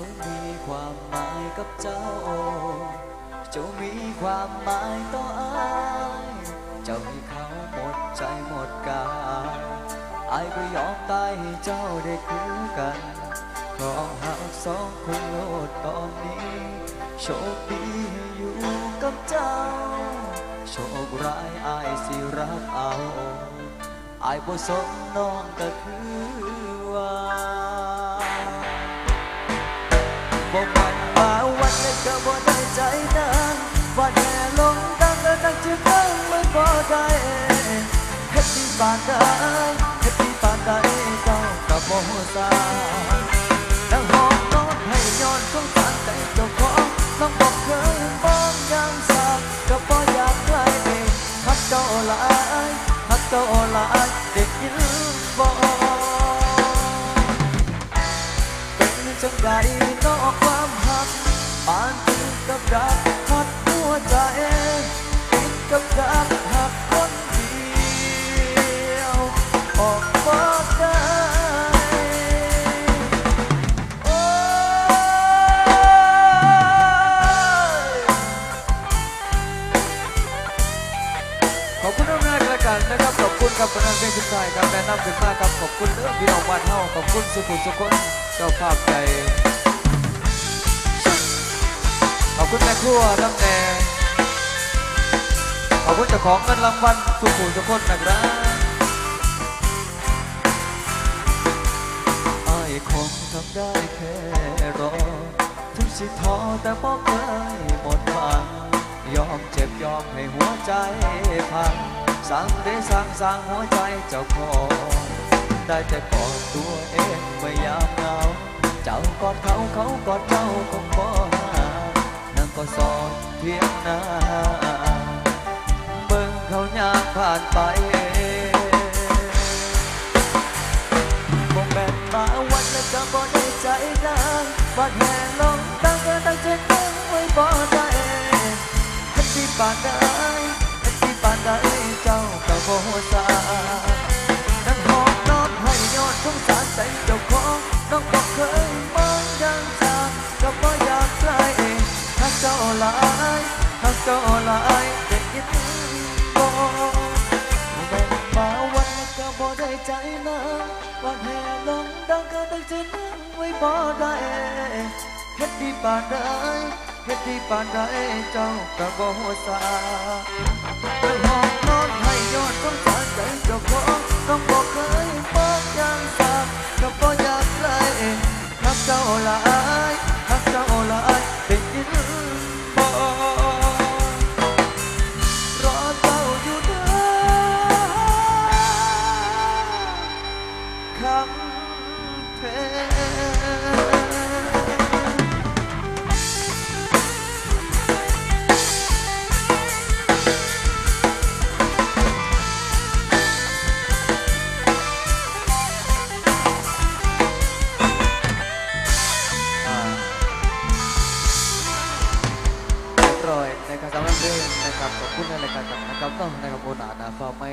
ามีความหมายกับเจ้า เจ้ามีความหมายต่ออายเจ้าให้เขาหมดใจหมดกายอายก็ยอมตายให้เจ้าได้คือกันขอหักสองคนโลดตอนนี้ โชคดีให้อยู่กับเจ้า โชคร้ายอายสิรักเอาอายบ่สมน้องก็คือว่า บ่มันมาวันนี้ก็บ่ได้ใจนางวันแห่ลงดังแล้วดังจะดังไม่บ่ได้เฮ็ดที่ปานใดเฮ็ดที่ปานใดเจ้าก็ ดักหัดหัวใจติดกับดักหักคนเดียว ออกบ่ได้โอ้ยขอบคุณน้องนายรายการนะครับ ขอบคุณครับพนักงานทุกท่านครับแนะนำขึ้นมาครับ ขอบคุณเรื่องพี่น้องบ้านเฮาขอบคุณสุขุมสุขคนเจ้าภาพใจ คุณแม่ครัวน้ำแดงขอบคุณเจ้าของเงินรางวัลสุขุมสุขนนะครับอายคงทำได้แค่รอถึงสิท้อแต่บ่เคยหมดหวังยอมเจ็บยอมให้หัวใจพังสั่งได้สั่งสั่งหัวใจเจ้าของได้แต่กอดตัวเองเมื่อยามเหงา เจ้ากอดเขาเขากอดเจ้าคงบ่หา ก็สอนเพียงหน้าเบิ่งเขายามผ่านไปบ่แม่นมาวันแล้วก็บ่ได้ใจนางบาดแห่ลงตั้งก็ตั้งใจนั่งไว้บ่ได้เฮ็ดที่ปานใดเฮ็ดที่ปานใดเจ้าก็บ่ท หลายหักเจ้าหลายเด็กยิบ่แบ่งมาวันก็บ่ได้ใจนะวันแห่ลงดังก็ตั้งใจนั่งไว้บ่ได้เฮ็ดดีปานใดเฮ็ดดีปานใดเจ้าก็บ่ฮู้สาเป็ห้องนอนให้ยอดต้องสาใจเจ้าของต้องบ่เคยบอ คำแท้นะครับสำหรับเรื่องนะครับขอบคุณในรายการต่างนะครับต้องนะครับโอนานาฟ้าไม่